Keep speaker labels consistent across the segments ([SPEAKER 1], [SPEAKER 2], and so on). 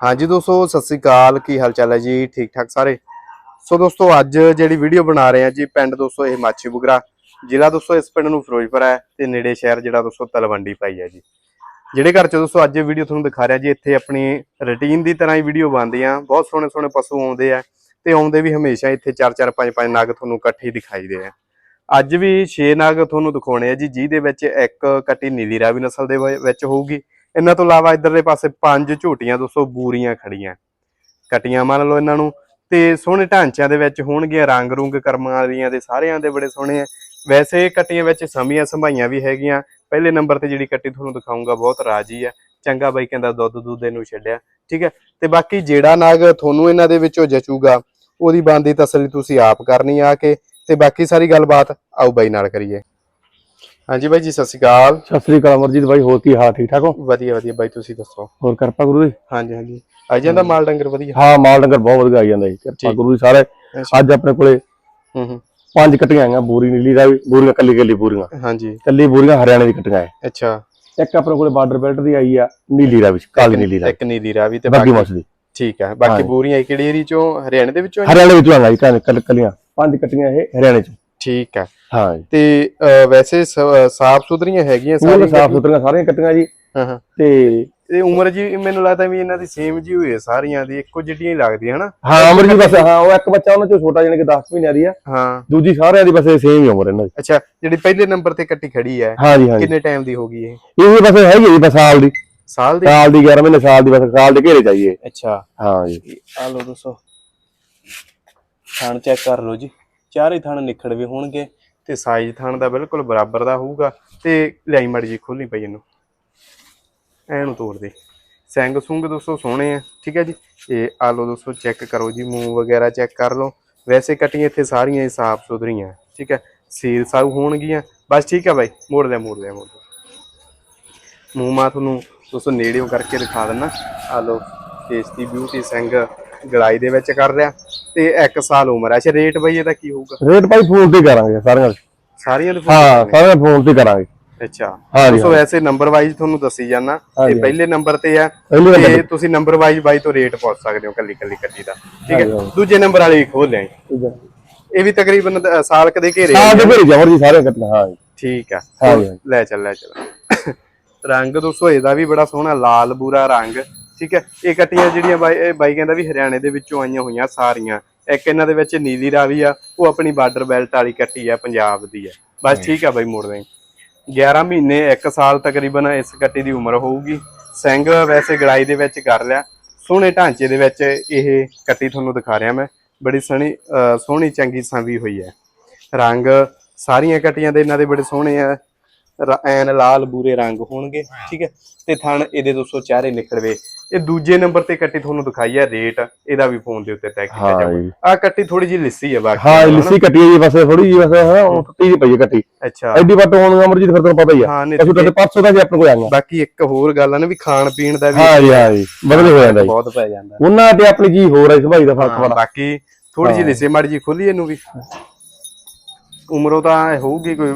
[SPEAKER 1] ਹਾਂਜੀ ਦੋਸਤੋ, ਸਤਿ ਸ੍ਰੀ ਅਕਾਲ। ਕੀ ਹਾਲ ਚਾਲ ਹੈ ਜੀ? ਠੀਕ ਠਾਕ ਸਾਰੇ? ਸੋ ਦੋਸਤੋ, ਅੱਜ ਜਿਹੜੀ ਵੀਡੀਓ ਬਣਾ ਰਹੇ ਆ ਜੀ, ਪਿੰਡ ਦੋਸਤੋ, ਇਹ ਮਾਛੀ ਬੁਗਰਾ। ਜ਼ਿਲ੍ਹਾ ਦੋਸਤੋ, ਇਸ ਪਿੰਡ ਨੂੰ ਫਿਰੋਜ਼ਪੁਰ ਹੈ ਤੇ ਨੇੜੇ ਸ਼ਹਿਰ ਜਿਹੜਾ ਦੋਸਤੋ, ਤਲਵੰਡੀ ਪਾਈ ਹੈ ਜੀ। ਜਿਹੜੇ ਘਰ ਚ ਦੋਸਤੋ, ਅੱਜ ਵੀਡੀਓ ਤੁਹਾਨੂੰ ਦਿਖਾ ਰਿਹਾ ਜੀ, ਇੱਥੇ ਆਪਣੀ ਰੁਟੀਨ ਦੀ ਤਰ੍ਹਾਂ ਹੀ ਵੀਡੀਓ ਬਣਦੀ ਆ। ਬਹੁਤ ਸੋਹਣੇ ਸੋਹਣੇ ਪਸ਼ੂ ਆਉਂਦੇ ਆ ਤੇ ਆਉਂਦੇ ਵੀ ਹਮੇਸ਼ਾ ਇੱਥੇ 4-4 5-5 ਨਾਗ ਤੁਹਾਨੂੰ ਇਕੱਠੇ ਹੀ ਦਿਖਾਈ ਦੇ ਆ। ਅੱਜ ਵੀ 6 ਨਾਗ ਤੁਹਾਨੂੰ ਦਿਖਾਉਣੇ ਆ ਜੀ, ਜਿਹਦੇ ਵਿੱਚ ਇੱਕ ਕੱਟੀ ਨੀਲੀ ਰਾਵੀ ਨਸਲ ਦੇ ਵਿੱਚ ਹੋਊਗੀ ਇਹਨਾਂ ਤੋਂ ਇਲਾਵਾ ਇਧਰਲੇ ਪਾਸੇ ਪੰਜ ਝੂਟੀਆਂ ਦੋਸਤੋ ਬੂਰੀਆਂ ਖੜੀਆਂ ਕਟੀਆਂ ਮੰਨ ਲਓ ਇਹਨਾਂ ਨੂੰ। ਤੇ ਸੋਹਣੇ ਢਾਂਚਿਆਂ ਦੇ ਵਿੱਚ ਹੋਣਗੀਆਂ ਰੰਗ ਰੁੰਗ ਕਰਮਾਂ ਵਾਲੀਆਂ ਦੇ, ਸਾਰਿਆਂ ਦੇ ਬੜੇ ਸੋਹਣੇ ਆ। ਵੈਸੇ ਕਟੀਆਂ ਵਿੱਚ ਸਮੀਆਂ ਸੰਭਾਈਆਂ ਵੀ ਹੈਗੀਆਂ। ਪਹਿਲੇ ਨੰਬਰ ਤੇ ਜਿਹੜੀ ਕੱਟੀ ਤੁਹਾਨੂੰ ਦਿਖਾਉਂਗਾ ਬਹੁਤ ਰਾਜੀ ਆ। ਚੰਗਾ ਬਾਈ ਕਹਿੰਦਾ ਦੁੱਧ ਦੁੱਧ ਇਹਨੂੰ ਛੱਡਿਆ। ਠੀਕ ਹੈ ਤੇ ਬਾਕੀ ਜਿਹੜਾ ਨਾਗ ਤੁਹਾਨੂੰ ਇਹਨਾਂ ਦੇ ਵਿੱਚੋਂ ਜਚੂਗਾ, ਉਹਦੀ ਬੰਦੀ ਤਸੱਲੀ ਤੁਸੀਂ ਆਪ ਕਰਨੀ ਆ ਕੇ। ਤੇ ਬਾਕੀ ਸਾਰੀ ਗੱਲਬਾਤ ਆਓ ਬਾਈ ਨਾਲ ਕਰੀਏ। ਹਾਂਜੀ ਬਾਈ ਜੀ ਸਤਿ ਸ਼੍ਰੀ ਅਕਾਲ।
[SPEAKER 2] ਸਤਿ ਸ੍ਰੀ ਅਕਾਲ ਅਮਰਜੀਤ ਬਾਈ ਹੋਰ ਕੀ ਹਾਲ ਠੀਕ ਠਾਕ ਹੋ?
[SPEAKER 1] ਵਧੀਆ ਵਧੀਆ ਬਾਈ ਤੁਸੀਂ ਦੱਸੋ?
[SPEAKER 2] ਹੋਰ ਕਿਰਪਾ ਗੁਰੂ ਦੀ?
[SPEAKER 1] ਹਾਂਜੀ ਹਾਂਜੀ। ਆ ਜਾਂਦਾ ਮਾਲ ਡੰਗਰ ਵਧੀਆ?
[SPEAKER 2] ਹਾਂ ਮਾਲ ਡੰਗਰ ਬਹੁਤ ਵਧੀਆ ਆਈ ਜਾਂਦਾ ਜੀ ਕਿਰਪਾ। ਗੁਰੂ ਦੀ ਸਾਰੇ। ਅੱਜ ਆਪਣੇ ਕੋਲੇ
[SPEAKER 1] ਹੂੰ ਹੂੰ।
[SPEAKER 2] ਪੰਜ ਕਟੀਆਂ ਆਈਆਂ ਬੂਰੀ ਨੀਲੀ ਦਾ ਵੀ ਬੂਰੀਆਂ ਕੱਲੀ ਕੱਲੀ ਬੂਰੀਆਂ।
[SPEAKER 1] ਹਾਂਜੀ।
[SPEAKER 2] ਕੱਲੀ ਬੂਰੀਆਂ ਹਰਿਆਣੇ ਦੀ ਕਟੀਆਂ ਹੈ
[SPEAKER 1] ਅੱਛਾ।
[SPEAKER 2] ਇੱਕ ਆਪਣੇ ਕੋਲੇ ਬਾਰਡਰ ਬੈਲਟ ਦੀ ਆਈ ਆ ਨੀਲੀ ਦਾ ਵਿੱਚ ਕਾਲੀ ਨੀਲੀ ਦਾ
[SPEAKER 1] ਇੱਕ ਨੀਲੀ ਰਾਵੀ ਤੇ ਬਾਕੀ
[SPEAKER 2] ਦੀ।
[SPEAKER 1] ਠੀਕ ਹੈ ਬਾਕੀ। ਬੂਰੀਆਂ ਕਿਹੜੀ ਏਰੀ ਚੋਂ? ਹਰਿਆਣੇ ਦੇ ਵਿੱਚੋਂ
[SPEAKER 2] ਹਰਿਆਣੇ ਵਿੱਚੋਂ ਆਈਆਂ ਜੀ ਕੱਲ ਕੱਲੀਆਂ। ਪੰਜ ਕਟੀਆਂ ਇਹ ਹਰਿਆਣੇ ਚ।
[SPEAKER 1] ਠੀਕ ਹੈ।
[SPEAKER 2] ਹਾਂ ਜੀ।
[SPEAKER 1] ਤੇ ਅਹ, ਵੈਸੇ ਸਾਫ਼ ਸੁਥਰੀਆਂ ਹੈਗੀਆਂ
[SPEAKER 2] ਪੂਰੇ
[SPEAKER 1] ਸਾਰੀਆਂ
[SPEAKER 2] ਸਾਫ਼ ਸੁਥਰੀਆਂ ਸਾਰੀਆਂ ਕਟੀਆਂ ਜੀ।
[SPEAKER 1] ਹਾਂ ਹਾਂ।
[SPEAKER 2] ਤੇ
[SPEAKER 1] ਤੇ ਉਮਰ ਜੀ ਮੈਨੂੰ ਲੱਗਦਾ ਵੀ ਇਹਨਾਂ ਦੀ ਸੇਮ ਜੀ ਹੋਈ ਹੈ ਸਾਰੀਆਂ ਦੀ ਇੱਕੋ ਜਿਹੀਆਂ ਹੀ ਲੱਗਦੀਆਂ ਹਨਾ?
[SPEAKER 2] ਹਾਂ ਅਮਰਜੀਤ ਬਸ ਹਾਂ ਉਹ ਇੱਕ ਬੱਚਾ ਉਹਨਾਂ ਚੋਂ ਛੋਟਾ ਜਾਨੀ ਕਿ 10 ਮਹੀਨਿਆਂ ਦੀ ਆ
[SPEAKER 1] ਹਾਂ।
[SPEAKER 2] ਦੂਜੀ ਸਾਰਿਆਂ ਦੀ ਬਸ ਸੇਮ ਹੀ ਉਮਰ ਇਹਨਾਂ ਦੀ।
[SPEAKER 1] ਅੱਛਾ ਜਿਹੜੀ ਪਹਿਲੇ ਨੰਬਰ ਤੇ ਕੱਟੀ ਖੜੀ ਹੈ
[SPEAKER 2] ਹਾਂ ਜੀ ਹਾਂ ਜੀ।
[SPEAKER 1] ਕਿੰਨੇ ਟਾਈਮ ਦੀ ਹੋ ਗਈ ਇਹ?
[SPEAKER 2] ਇਹ ਵੀ ਬਸ ਹੈਗੀ ਜੀ ਬਸ ਸਾਲ ਦੀ।
[SPEAKER 1] ਸਾਲ ਦੀ?
[SPEAKER 2] ਸਾਲ ਦੀ 11 ਮਹੀਨੇ ਸਾਲ ਦੀ ਬਸ ਸਾਲ ਦੇ ਘੇਰੇ ਚਾਹੀਏ
[SPEAKER 1] ਅੱਛਾ।
[SPEAKER 2] ਹਾਂ ਜੀ।
[SPEAKER 1] ਆ ਲਓ ਦੋਸਤੋ ਥਣ ਚੈੱਕ ਕਰ ਲਓ ਜੀ। ਚਾਰੇ ਥਣ ਨਿਖੜਵੇ ਹੋਣਗੇ ਤੇ ਸਾਈਜ਼ ਥਣ ਦਾ ਬਿਲਕੁਲ ਬਰਾਬਰ ਦਾ ਹੋਊਗਾ ਤੇ ਲਿਆਈ ਮੜੀ ਜੀ ਖੋਲਣੀ ਪਈ ਇਹਨੂੰ। ਐਨੂੰ ਤੋੜ ਦੇ। ਸਿੰਘ ਸੁੰਗ ਦੋਸਤੋ ਸੋਹਣੇ ਆ, ਠੀਕ ਹੈ ਜੀ? ਇਹ ਆ ਲਓ ਦੋਸਤੋ ਚੈੱਕ ਕਰੋ ਜੀ, ਮੂੰਹ ਵਗੈਰਾ ਚੈੱਕ ਕਰ ਲਓ। ਵੈਸੇ ਕਟੀਆਂ ਇੱਥੇ ਸਾਰੀਆਂ ਹੀ ਸਾਫ਼ ਸੁਥਰੀਆਂ, ਠੀਕ ਹੈ? ਸੀਲ ਸਾਊ ਹੋਣਗੀਆਂ। ਬਸ ਠੀਕ ਹੈ ਬਾਈ, ਮੋੜ ਲਿਆ ਮੋੜ ਲਿਆ ਮੋੜ ਲਿਆ। ਮੂੰਹ ਮਾ ਤੁਹਾਨੂੰ ਦੋਸਤੋ ਨੇੜਿਓਂ ਕਰਕੇ ਦਿਖਾ ਦਿੰਨਾ। ਆ ਲਓ ਟੇਸਟੀ ਬਿਊਟੀ ਸਿੰਗ ਗਲਾਈ ਦੇ ਵਿੱਚ ਕਰ ਰਿਹਾ। ਤੇ 1 ਸਾਲ ਉਮਰ ਹੈ ਅੱਛਾ ਰੇਟ ਬਈ ਇਹਦਾ ਕੀ ਹੋਊਗਾ?
[SPEAKER 2] ਰੇਟ ਭਾਈ ਫੋਨ ਤੇ ਕਰਾਂਗੇ ਸਾਰਿਆਂ ਦਾ
[SPEAKER 1] ਸਾਰੀਆਂ ਦੇ
[SPEAKER 2] ਹਾਂ ਸਾਰਿਆਂ ਫੋਨ ਤੇ ਕਰਾਂਗੇ।
[SPEAKER 1] ਅੱਛਾ। ਦੋਸਤੋ ਵੈਸੇ ਨੰਬਰ ਵਾਈਜ਼ ਤੁਹਾਨੂੰ ਦੱਸੀ ਜਾਣਾ ਤੇ ਪਹਿਲੇ ਨੰਬਰ ਤੇ ਆ। ਤੇ ਤੁਸੀਂ ਨੰਬਰ ਵਾਈਜ਼ ਬਾਈ ਤੋਂ ਰੇਟ ਪੁੱਛ ਸਕਦੇ ਹੋ ਕੱਲੀ ਕੱਲੀ ਕੱਟੀ ਦਾ। ਠੀਕ ਹੈ। ਦੂਜੇ ਨੰਬਰ ਵਾਲੀ ਖੋਲ
[SPEAKER 2] ਹੈ।
[SPEAKER 1] ਇਹ ਵੀ ਤਕਰੀਬਨ ਸਾਲ ਕਦੇ ਘੇਰੇ
[SPEAKER 2] ਸਾਲ ਦੇ ਘੇਰੇ ਜਮਰ ਜੀ ਸਾਰਿਆਂ ਕੱਟਣਾ ਹਾਂ।
[SPEAKER 1] ਠੀਕ ਆ। ਲੈ ਚੱਲ ਲੈ ਚੱਲ। ਰੰਗ ਦੋਸਤੋ ਇਹਦਾ ਵੀ ਬੜਾ ਸੋਹਣਾ ਲਾਲ ਬੂਰਾ ਰੰਗ। ਠੀਕ ਹੈ? ਇਹ ਕੱਟੀਆਂ ਜਿਹੜੀਆਂ ਬਾਈ ਇਹ ਬਾਈ ਕਹਿੰਦਾ ਵੀ ਹਰਿਆਣੇ ਦੇ ਵਿੱਚੋਂ ਆਈਆਂ ਹੋਈਆਂ ਸਾਰੀਆਂ। ਇੱਕ ਇਹਨਾਂ ਦੇ ਵਿੱਚ ਨੀਲੀ ਰਾਵੀ ਆ ਉਹ ਆਪਣੀ ਬਾਰਡਰ ਬੈਲਟ ਵਾਲੀ ਕੱਟੀ ਆ ਪੰਜਾਬ ਦੀ ਆ। ਬਸ ਠੀਕ ਆ ਬਾਈ ਮੋੜ ਦੇ 11 ਮਹੀਨੇ 1 ਸਾਲ ਤਕਰੀਬਨ ਇਸ ਕੱਟੀ ਦੀ ਉਮਰ ਹੋਊਗੀ। ਸਿੰਘ ਵੈਸੇ ਗੜਾਈ ਦੇ ਵਿੱਚ ਕਰ ਲਿਆ। ਸੋਹਣੇ ਢਾਂਚੇ ਦੇ ਵਿੱਚ ਇਹ ਕੱਟੀ ਤੁਹਾਨੂੰ ਦਿਖਾ ਰਿਹਾ ਮੈਂ। ਬੜੀ ਸੋਹਣੀ ਸੋਹਣੀ ਚੰਗੀ ਸੰਵੀ ਹੋਈ ਹੈ। ਰੰਗ ਸਾਰੀਆਂ ਕੱਟੀਆਂ ਦੇ ਇਹਨਾਂ ਦੇ ਬੜੇ ਸੋਹਣੇ ਆ। ਐਨ ਲਾਲ ਬੂਰੇ ਰੰਗ ਹੋਣਗੇ ਠੀਕ ਹੈ? ਤੇ ਥਣ ਇਹਦੇ ਦੋਸਤੋ ਚਾਰੇ ਨਿਕਲਵੇ। ਇਹ ਦੂਜੇ ਨੰਬਰ ਤੇ ਕੱਟੀ ਤੁਹਾਨੂੰ ਦਿਖਾਈ ਹੈ ਰੇਟ ਇਹਦਾ ਵੀ ਫੋਨ ਦੇ ਉੱਤੇ ਤੈਅ ਕੀਤਾ ਜਾਊਗਾ।
[SPEAKER 2] ਜੀ।
[SPEAKER 1] ਆ ਕੱਟੀ ਥੋੜੀ ਜਿਹੀ ਲਿੱਸੀ ਹੈ ਬਾਕੀ
[SPEAKER 2] ਹਾਂ ਲਿੱਸੀ ਕੱਟੀ ਜੀ ਬਸ ਥੋੜੀ ਜੀ ਬਸ ਹਾਂ ਉਹ ਟੁੱਟੀ ਜਿਹੀ ਪਈ ਹੈ ਕੱਟੀ।
[SPEAKER 1] ਅੱਛਾ।
[SPEAKER 2] ਐਡੀ ਵੱਟ ਹੋਣ ਅਮਰ ਜੀ ਫਿਰ ਤੁਹਾਨੂੰ ਪਤਾ ਹੀ ਆ। ਅਸੀਂ ਤੁਹਾਡੇ ਪਰਸੋਂ ਦਾ ਜੀ ਆਪਣੇ ਕੋਲ ਆਈਆਂ
[SPEAKER 1] ਬਾਕੀ ਇੱਕ ਹੋਰ ਗੱਲ ਆ ਨਾ ਵੀ ਖਾਣ ਪੀਣ ਦਾ ਵੀ
[SPEAKER 2] ਹਾਂ ਜੀ ਹਾਂ ਜੀ ਬਦਲੇ ਹੋ ਜਾਂਦਾ ਜੀ।
[SPEAKER 1] ਬਹੁਤ ਪੈ ਜਾਂਦਾ।
[SPEAKER 2] ਉਹਨਾਂ ਤੇ ਆਪਣੀ ਜੀ ਹੋਰ ਹੈ ਸੁਭਾਈ ਦਾ ਫ਼ਰਕ ਬੜਾ।
[SPEAKER 1] ਬਾਕੀ ਥੋੜੀ ਜਿਹੀ ਲਿਸੇ ਮਾੜੀ ਜੀ ਖੋਲੀ ਇਹਨੂੰ ਵੀ। ਉਮਰੋਂ ਤਾਂ ਹੋਊਗੀ ਕੋਈ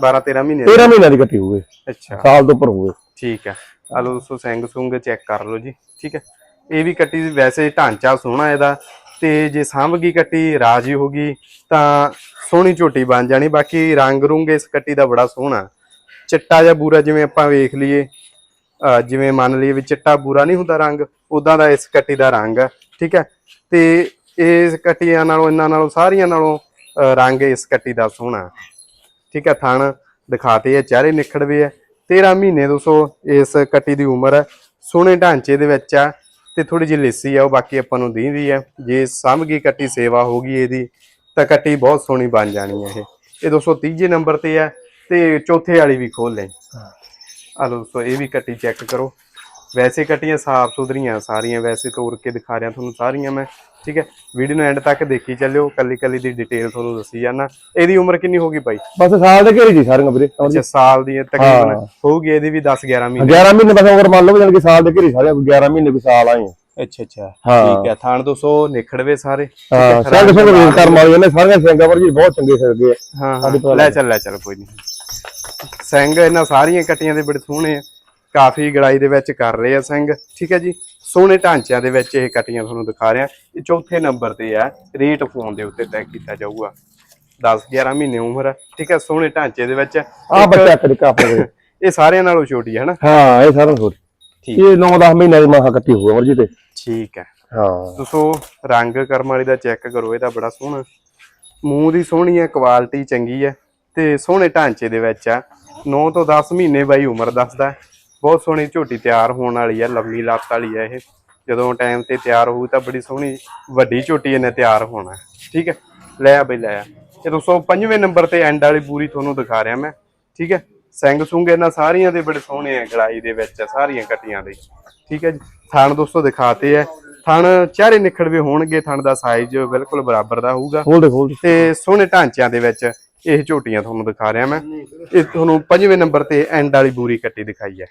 [SPEAKER 1] 12 13 ਮਹੀਨੇ ਦੀ।
[SPEAKER 2] 13 ਮਹੀਨਿਆਂ ਦੀ ਕੱਟੀ ਹੋਵੇ
[SPEAKER 1] ਅੱਛਾ।
[SPEAKER 2] ਸਾਲ ਤੋਂ ਉੱਪਰ ਹੋਵੇ
[SPEAKER 1] ਠੀਕ ਹੈ ਆ ਲਓ ਦੋਸਤੋ, ਸਿੰਘ ਸੁੰਗ ਚੈੱਕ ਕਰ ਲਓ ਜੀ, ਠੀਕ ਹੈ? ਇਹ ਵੀ ਕੱਟੀ ਵੈਸੇ ਢਾਂਚਾ ਸੋਹਣਾ ਇਹਦਾ। ਤੇ ਜੇ ਸਾਂਭ ਗਈ ਕੱਟੀ, ਰਾਜੀ ਹੋ ਗਈ, ਤਾਂ ਸੋਹਣੀ ਝੋਟੀ ਬਣ ਜਾਣੀ। ਬਾਕੀ ਰੰਗ ਰੁੰਗ ਇਸ ਕੱਟੀ ਦਾ ਬੜਾ ਸੋਹਣਾ। ਚਿੱਟਾ ਜਾਂ ਬੂਰਾ ਜਿਵੇਂ ਆਪਾਂ ਵੇਖ ਲਈਏ ਜਿਵੇਂ ਮੰਨ ਲਈਏ ਵੀ ਚਿੱਟਾ ਬੂਰਾ ਨਹੀਂ ਹੁੰਦਾ ਰੰਗ ਉਦਾਂ ਦਾ ਇਸ ਕੱਟੀ ਦਾ ਰੰਗ ਹੈ ਠੀਕ ਹੈ? ਤੇ ਇਸ ਕੱਟੀਆਂ ਨਾਲੋਂ, ਇਹਨਾਂ ਨਾਲੋਂ, ਸਾਰੀਆਂ ਨਾਲੋਂ ਰੰਗ ਇਸ ਕੱਟੀ ਦਾ ਸੋਹਣਾ। ਠੀਕ ਹੈ, ਥਣ ਦਿਖਾਤੇ ਆ, ਚਿਹਰੇ ਨਿਖੜਵੇ ਆ। 13 ਮਹੀਨੇ ਦੋਸਤੋ ਇਸ ਕੱਟੀ ਦੀ ਉਮਰ ਹੈ ਸੋਹਣੇ ਢਾਂਚੇ ਦੇ ਵਿੱਚ ਆ ਤੇ ਥੋੜੀ ਜਿਹੀ ਲਿੱਸੀ ਆ ਉਹ ਬਾਕੀ ਆਪਾਂ ਨੂੰ ਦੀਂਦੀ ਆ। ਜੇ ਸਾਂਭਗੀ ਕੱਟੀ ਸੇਵਾ ਹੋਗੀ ਇਹਦੀ ਤਾਂ ਕੱਟੀ ਬਹੁਤ ਸੋਹਣੀ ਬਣ ਜਾਣੀ ਹੈ ਇਹ। ਇਹ ਦੋਸਤੋ ਤੀਜੇ ਨੰਬਰ ਤੇ ਆ ਤੇ ਚੌਥੇ ਵਾਲੀ ਵੀ ਖੋਲ ਲੈ। ਆ ਲਓ ਦੋਸਤੋ ਇਹ ਵੀ ਕੱਟੀ ਚੈੱਕ ਕਰੋ। ਵੈਸੇ ਕੱਟੀਆਂ ਸਾਫ਼ ਸੁਥਰੀਆਂ ਸਾਰੀਆਂ ਵੈਸੇ ਤੋੜ ਕੇ ਦਿਖਾ ਰਿਹਾ ਤੁਹਾਨੂੰ ਸਾਰੀਆਂ ਮੈਂ। ਠੀਕ ਹੈ ਵੀਡੀਓ ਨੂੰ ਐਂਡ ਤੱਕ ਦੇਖੀ ਚੱਲਿਓ ਕੱਲੀ ਕੱਲੀ ਦੀ ਡਿਟੇਲ ਤੁਹਾਨੂੰ ਦੱਸੀ ਜਾਣਾ ਇਹਦੀ ਉਮਰ ਕਿੰਨੀ ਹੋਗੀ ਭਾਈ?
[SPEAKER 2] ਬਸ ਸਾਲ ਦੇ ਘੇਰੇ ਜੀ ਸਾਰੀਆਂ ਵੀਰੇ
[SPEAKER 1] ਅੱਛਾ ਸਾਲ ਦੀ ਹੈ ਤਕਰੀਬਨ। ਹੋਊਗੀ ਇਹਦੀ ਵੀ 10 11 ਮਹੀਨੇ।
[SPEAKER 2] 11 ਮਹੀਨੇ ਬਸ ਅਗਰ ਮੰਨ ਲਓ ਜਾਨ ਕਿ ਸਾਲ ਦੇ ਘੇਰੇ ਸਾਰਿਆਂ 11 ਮਹੀਨੇ ਕੋਈ ਸਾਲ ਆਏ।
[SPEAKER 1] ਅੱਛਾ ਅੱਛਾ। ਠੀਕ ਹੈ ਥਾਣ 200 ਨਿਖੜਵੇ ਸਾਰੇ।
[SPEAKER 2] ਹਾਂ ਸਿੰਘ ਸਿੰਘ ਵੇਖ ਕਰ ਮਾਰੀ ਨੇ ਸਾਰੀਆਂ ਸਿੰਘਾਂ ਪਰ ਜੀ ਬਹੁਤ ਚੰਗੇ ਫਿਰਦੇ ਆ।
[SPEAKER 1] ਹਾਂ ਲੈ ਚੱਲ ਲੈ ਚੱਲ ਕੋਈ ਨਹੀਂ ਸਿੰਘ ਇਹਨਾਂ ਸਾਰੀਆਂ ਕੱਟੀਆਂ ਦੇ ਬੜੇ ਸੋਹਣੇ ਆ। ਕਾਫੀ ਗੜਾਈ ਦੇ ਵਿੱਚ ਕਰ ਰਹੇ ਆ ਸਿੰਘ ਠੀਕ ਹੈ ਜੀ? ਸੋਹਣੇ ਢਾਂਚਿਆਂ ਦੇ ਵਿੱਚ ਇਹ ਕਟੀਆਂ ਤੁਹਾਨੂੰ ਦਿਖਾ ਰਿਹਾ। ਇਹ ਚੌਥੇ ਨੰਬਰ ਤੇ ਹੈ। ਰੇਟ ਫੋਨ ਦੇ ਉੱਤੇ ਤੈਅ ਕੀਤਾ ਜਾਊਗਾ। 10 11 ਮਹੀਨੇ ਉਮਰ ਹੈ। ਠੀਕ ਹੈ ਸੋਹਣੇ ਢਾਂਚੇ ਦੇ ਵਿੱਚ
[SPEAKER 2] ਆ ਬੱਚਾ ਕਰੀ ਕਾਪੇ ਦੇ
[SPEAKER 1] ਇਹ ਸਾਰਿਆਂ ਨਾਲੋਂ ਛੋਟੀ ਹੈ ਨਾ?
[SPEAKER 2] ਹਾਂ ਇਹ ਸਾਰਾ ਹੋਰ
[SPEAKER 1] ਠੀਕ।
[SPEAKER 2] ਇਹ 9-10 ਮਹੀਨੇ ਦੀ ਮਾਂ ਕੱਟੀ ਹੋਊ ਅਮਰਜੀਤ। ਤੇ
[SPEAKER 1] ਠੀਕ ਹੈ।
[SPEAKER 2] ਹਾਂ।
[SPEAKER 1] ਦੋਸਤੋ ਰੰਗ ਕਰਮ ਵਾਲੀ ਦਾ ਚੈੱਕ ਕਰੋ ਇਹਦਾ ਬੜਾ ਸੋਹਣਾ। ਮੂੰਹ ਦੀ ਸੋਹਣੀ ਹੈ ਕੁਆਲਿਟੀ ਚੰਗੀ ਹੈ। ਤੇ ਸੋਹਣੇ ਢਾਂਚੇ ਦੇ ਵਿੱਚ ਆ 9 ਤੋਂ 10 ਮਹੀਨੇ ਬਾਈ ਉਮਰ ਦੱਸਦਾ। ਬਹੁਤ ਸੋਹਣੀ ਝੋਟੀ ਤਿਆਰ ਹੋਣ ਵਾਲੀ ਹੈ ਲੰਮੀ ਲੱਤ ਵਾਲੀ ਹੈ ਇਹ। ਜਦੋਂ ਟਾਈਮ ਤੇ ਤਿਆਰ ਹੋਊ ਤਾਂ ਬੜੀ ਸੋਹਣੀ ਵੱਡੀ ਝੋਟੀ ਇਹਨੇ ਤਿਆਰ ਹੋਣਾ। ਠੀਕ ਹੈ? ਲੈ ਆ ਬਈ ਲੈ ਆ। ਇਹ ਦੋਸਤੋ ਪੰਜਵੇਂ ਨੰਬਰ ਤੇ ਐਂਡ ਵਾਲੀ ਪੂਰੀ ਤੁਹਾਨੂੰ ਦਿਖਾ ਰਿਹਾ ਮੈਂ। ਠੀਕ ਹੈ? ਸਿੰਘ ਸੁੰਗ ਇਹਨਾਂ ਸਾਰੀਆਂ ਦੇ ਬੜੇ ਸੋਹਣੇ ਆ ਗੜਾਈ ਦੇ ਵਿੱਚ ਸਾਰੀਆਂ ਕੱਟੀਆਂ ਦੇ। ਠੀਕ ਹੈ ਜੀ? ਥਣ ਦੋਸਤੋ ਦਿਖਾਤੇ ਹੈ ਥਣ ਚਾਰੇ ਨਿਖੜਵੇ ਹੋਣਗੇ ਥਣ ਦਾ ਸਾਈਜ਼ ਬਿਲਕੁਲ ਬਰਾਬਰ ਦਾ ਹੋਊਗਾ। ਤੇ ਸੋਹਣੇ ਢਾਂਚਿਆਂ ਦੇ ਵਿੱਚ ਇਹ ਝੋਟੀਆਂ ਤੁਹਾਨੂੰ ਦਿਖਾ ਰਿਹਾ ਮੈਂ। ਇਹ ਤੁਹਾਨੂੰ ਪੰਜਵੇਂ ਨੰਬਰ ਤੇ ਐਂਡ ਵਾਲੀ ਬੂਰੀ ਕੱਟੀ ਦਿਖਾਈ ਹੈ।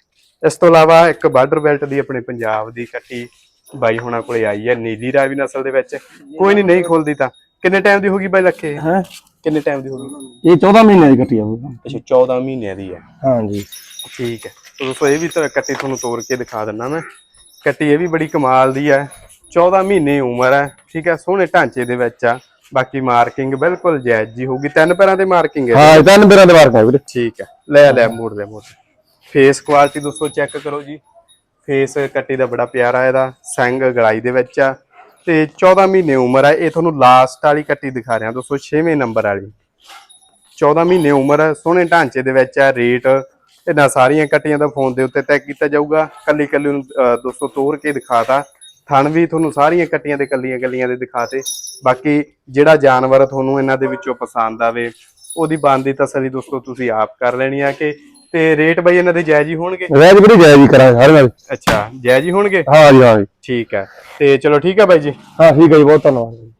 [SPEAKER 1] ਇਸ ਤੋਂ ਇਲਾਵਾ ਇੱਕ ਬਾਰਡਰ ਬੈਲਟ ਦੀ ਆਪਣੇ ਪੰਜਾਬ ਦੀ ਕੱਟੀ ਬਾਈ ਹੁਣਾਂ ਕੋਲੇ ਆਈ ਹੈ ਨੀਲੀ ਰਾਵੀ ਨਸਲ ਦੇ ਵਿੱਚ। ਕੋਈ ਨਹੀਂ ਨਹੀਂ ਖੋਲਦੀ ਤਾਂ। ਕਿੰਨੇ ਟਾਈਮ ਦੀ ਹੋਗੀ ਬਾਈ ਲੱਖੇ?
[SPEAKER 2] ਹੈ?
[SPEAKER 1] ਕਿੰਨੇ ਟਾਈਮ ਦੀ ਹੋਗੀ
[SPEAKER 2] ਇਹ 14 ਮਹੀਨੇ ਦੀ ਕੱਟੀ ਆਊ
[SPEAKER 1] ਅੱਛਾ 14 ਮਹੀਨਿਆਂ ਦੀ ਹੈ।
[SPEAKER 2] ਹਾਂਜੀ।
[SPEAKER 1] ਠੀਕ ਹੈ। ਦੋਸਤੋ ਇਹ ਵੀ ਤਾਂ ਕੱਟੀ ਤੁਹਾਨੂੰ ਤੋੜ ਕੇ ਦਿਖਾ ਦਿੰਦਾ ਮੈਂ। ਕੱਟੀ ਇਹ ਵੀ ਬੜੀ ਕਮਾਲ ਦੀ ਹੈ। 14 ਮਹੀਨੇ ਉਮਰ ਹੈ। ਠੀਕ ਹੈ ਸੋਹਣੇ ਢਾਂਚੇ ਦੇ ਵਿੱਚ ਆ। ਬਾਕੀ ਮਾਰਕਿੰਗ ਬਿਲਕੁਲ ਜਾਇਜ਼ ਜੀ ਹੋਊਗੀ। ਤਿੰਨ ਪੈਰਾਂ ਤੇ ਮਾਰਕਿੰਗ ਹੈ।
[SPEAKER 2] ਹਾਂ ਤਿੰਨ ਦੇ ਵਾਰ ਕਾ ਵੀਰੇ।
[SPEAKER 1] ਠੀਕ ਹੈ। ਲੈ ਲੈ ਮੋੜ ਦੇ ਮੋੜ ਫੇਸ ਕੁਆਲਿਟੀ ਦੋਸਤੋ ਚੈੱਕ ਕਰੋ ਜੀ। ਫੇਸ ਕੱਟੀ ਦਾ ਬੜਾ ਪਿਆਰਾ ਇਹਦਾ। ਸਿੰਘ ਗਲਾਈ ਦੇ ਵਿੱਚ ਆ। ਤੇ 14 ਮਹੀਨੇ ਉਮਰ ਹੈ। ਇਹ ਤੁਹਾਨੂੰ ਲਾਸਟ ਵਾਲੀ ਕੱਟੀ ਦਿਖਾ ਰਿਹਾ ਦੋਸਤੋ 6ਵੇਂ ਨੰਬਰ ਵਾਲੀ। 14 ਮਹੀਨੇ ਉਮਰ ਹੈ ਸੋਹਣੇ ਢਾਂਚੇ ਦੇ ਵਿੱਚ ਹੈ ਰੇਟ ਇਹਨਾਂ ਸਾਰੀਆਂ ਕੱਟੀਆਂ ਦਾ ਫੋਨ ਦੇ ਉੱਤੇ ਤੈਅ ਕੀਤਾ ਜਾਊਗਾ। ਕੱਲੀ ਕੱਲੀ ਨੂੰ ਦੋਸਤੋ ਤੋੜ ਕੇ ਦਿਖਾਤਾ। ਥਣ ਵੀ ਤੁਹਾਨੂੰ ਸਾਰੀਆਂ ਕੱਟੀਆਂ ਦੇ ਕੱਲੀਆਂ ਕੱਲੀਆਂ ਦੇ ਦਿਖਾਤੇ। ਬਾਕੀ ਜਿਹੜਾ ਜਾਨਵਰ ਤੁਹਾਨੂੰ ਇਹਨਾਂ ਦੇ ਵਿੱਚੋਂ ਪਸੰਦ ਆਵੇ ਉਹਦੀ ਬਣਦੀ ਤਸੱਲੀ ਦੋਸਤੋ ਤੁਸੀਂ ਆਪ ਕਰ ਲੈਣੀ ਆ ਕਿ ਤੇ ਰੇਟ ਬਈ ਇਹਨਾਂ ਦੇ ਜਾਇਜ਼ ਹੀ ਹੋਣਗੇ?
[SPEAKER 2] ਰਹਿ ਵੀਰੇ ਜਾਇਜ਼ ਹੀ ਕਰਾਂਗੇ ਸਾਰੇ ਨਾਲ
[SPEAKER 1] ਅੱਛਾ ਜਾਇਜ਼ ਹੀ ਹੋਣਗੇ?
[SPEAKER 2] ਹਾਂ ਜੀ ਹਾਂ ਜੀ।
[SPEAKER 1] ਠੀਕ ਹੈ। ਤੇ ਚਲੋ ਠੀਕ ਹੈ ਬਾਈ ਜੀ।
[SPEAKER 2] ਹਾਂ ਠੀਕ ਹੈ ਜੀ ਬਹੁਤ ਧੰਨਵਾਦ।